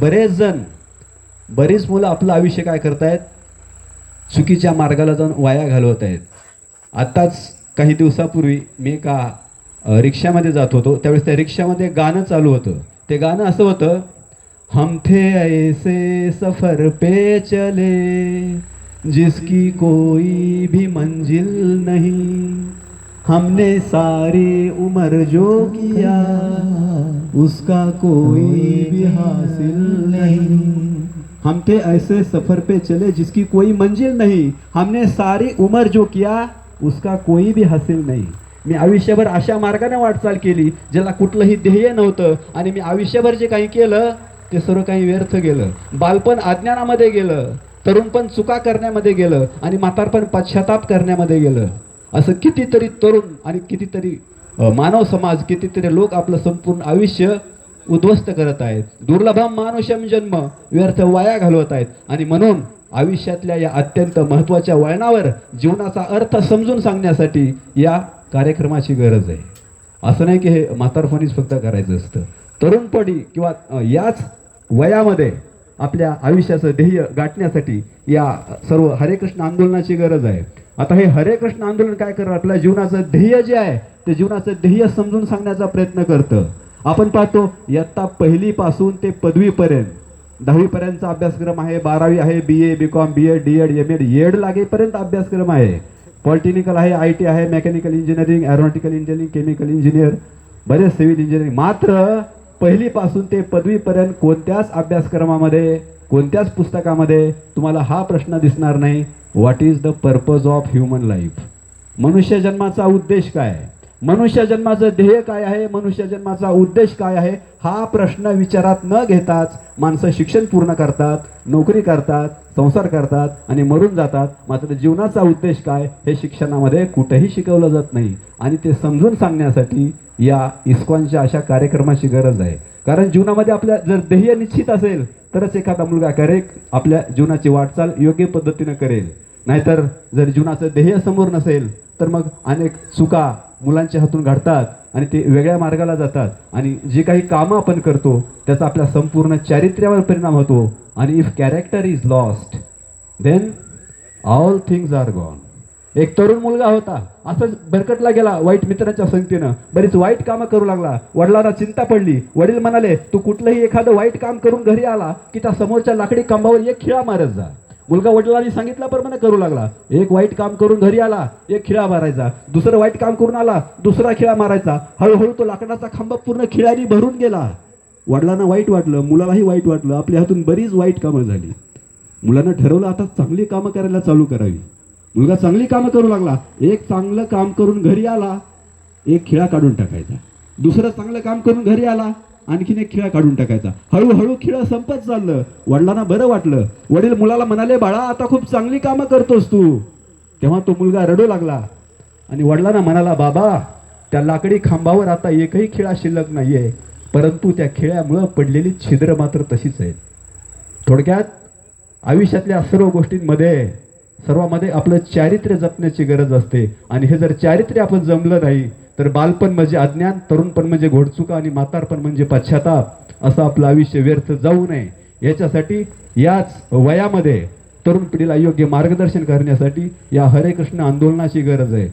बरेच जण बरीच मुलं आपलं आयुष्य काय करतायत? चुकीच्या मार्गाला जाऊन वाया घालवत आहेत. आत्ताच काही दिवसापूर्वी मी एका रिक्षामध्ये जात होतो. त्यावेळेस त्या रिक्षामध्ये गाणं चालू होतं. ते गाणं असं होतं हम थे ऐसे सफर पे चले जिसकी कोई भी मंजिल नहीं हमने सारी उमर जो किया उसका कोई भी हासिल नहीं। हम थे ऐसे सफर पे चले जिसकी कोई मंजिल नहीं। हमने सारी उम्र जो किया उसका कोई भी हासिल नाही। मी आयुष्यभर अशा मार्गाने वाटचाल केली ज्याला कुठलंही ध्येय नव्हतं. आणि मी आयुष्यभर जे काही केलं ते सर्व काही व्यर्थ गेलं. बालपण अज्ञानामध्ये गेलं तरुणपण चुका करण्यामध्ये गेलं आणि म्हातारपण पश्चाताप करण्यामध्ये गेलं. असं कितीतरी तरुण आणि कितीतरी मानव समाज कितीतरी लोक आपलं संपूर्ण आयुष्य उद्ध्वस्त करत आहेत. दुर्लभम मानुषम जन्म व्यर्थ वाया घालवत आहेत. आणि म्हणून आयुष्यातल्या या अत्यंत महत्त्वाच्या वळणावर जीवनाचा अर्थ समजून सांगण्यासाठी या कार्यक्रमाची गरज आहे. असं नाही की हे म्हातारपणीच फक्त करायचं असतं. तरुणपणी किंवा याच वयामध्ये आपल्या आयुष्याचं ध्येय गाठण्यासाठी या सर्व हरे कृष्ण आंदोलनाची गरज आहे. आता हे हरे कृष्ण आंदोलन काय करतं आपल्या जीवनाचं ध्येय जे आहे ते जीवनाचं ध्येय समजून सांगण्याचा प्रयत्न करतं. आपण पाहतो इयत्ता पहिलीपासून ते पदवीपर्यंत. दहावीपर्यंतचा अभ्यासक्रम आहे बारावी आहे B A B Com B Ed D Ed M Ed Ed लागेपर्यंत अभ्यासक्रम आहे. पॉलिटेक्निकल आहे आय टी आहे mechanical engineering aeronautical engineering chemical engineer बरेच सिव्हिल इंजिनिअरिंग मात्र पहिलीपासून ते पदवीपर्यंत कोणत्याच अभ्यासक्रमामध्ये कोणत्याच पुस्तकामध्ये तुम्हाला हा प्रश्न दिसणार नाही what is the purpose of human life मनुष्य जन्माचा उद्देश काय आहे? मनुष्य जन्माचं ध्येय काय आहे? मनुष्य जन्माचा उद्देश काय आहे? हा प्रश्न विचारात न घेताच माणसं शिक्षण पूर्ण करतात नोकरी करतात संसार करतात आणि मरून जातात. मात्र जीवनाचा उद्देश काय? हे शिक्षणामध्ये कुठेही शिकवलं जात नाही. आणि ते समजून सांगण्यासाठी या इस्कॉनच्या अशा कार्यक्रमाची गरज आहे. कारण जीवनामध्ये आपल्या जर ध्येय निश्चित असेल तरच एखादा मुलगा करेल आपल्या जीवनाची वाटचाल योग्य पद्धतीनं करेल. नाहीतर जर जीवनाचं ध्येय समोर नसेल तर मग अनेक चुका मुलांच्या हातून घडतात आणि ते वेगळ्या मार्गाला जातात. आणि जे काही कामं आपण करतो त्याचा आपल्या संपूर्ण चारित्र्यावर परिणाम होतो. आणि if character is lost then all things are gone एक तरुण मुलगा होता. असंच भरकटला गेला वाईट मित्राच्या संगतीनं. बरीच वाईट कामं करू लागला. वडिलांना चिंता पडली. वडील म्हणाले तू कुठलंही एखादं वाईट काम करून घरी आला की त्या समोरच्या लाकडी खांबावर एक खिळा मारत जा. मुलगा वडिलांनी सांगितल्याप्रमाणे करू लागला. एक वाईट काम करून घरी आला एक खिळा मारायचा. दुसरं वाईट काम करून आला दुसरा खिळा मारायचा. हळूहळू तो लाकडाचा खांबा पूर्ण खिळ्यानी भरून गेला. वडिलांना वाईट वाटलं मुलालाही वाईट वाटलं. आपल्या हातून बरीच वाईट कामं झाली. मुलांना ठरवलं आता चांगली कामं करायला चालू करावी. मुलगा चांगली कामं करू लागला. एक चांगलं काम करून घरी आला एक खिळा काढून टाकायचा. दुसरं चांगलं काम करून घरी आला आणखीन एक खिळा काढून टाकायचा. हळूहळू खिळं संपत चाललं. वडिलांना बरं वाटलं. वडील मुलाला म्हणाले बाळा आता खूप चांगली कामं करतोस तू. तेव्हा तो मुलगा रडू लागला आणि वडिलांना म्हणाला बाबा त्या लाकडी खांबावर आता एकही खिळा शिल्लक नाहीये. परंतु त्या खिळ्यामुळं पडलेली छिद्र मात्र तशीच आहेत. थोडक्यात आयुष्यातल्या सर्व गोष्टींमध्ये सर्वामध्ये आपलं चारित्र्य जपण्याची गरज असते. आणि हे जर चारित्र्य आपण जमलं नाही तर बालपण म्हणजे अज्ञान तरुणपण म्हणजे घोडचुका आणि म्हातारपण म्हणजे पश्चाताप. असं आपलं आयुष्य व्यर्थ जाऊ नये. याच्यासाठी याच वयामध्ये तरुण पिढीला योग्य मार्गदर्शन करण्यासाठी या हरे कृष्ण आंदोलनाची गरज आहे.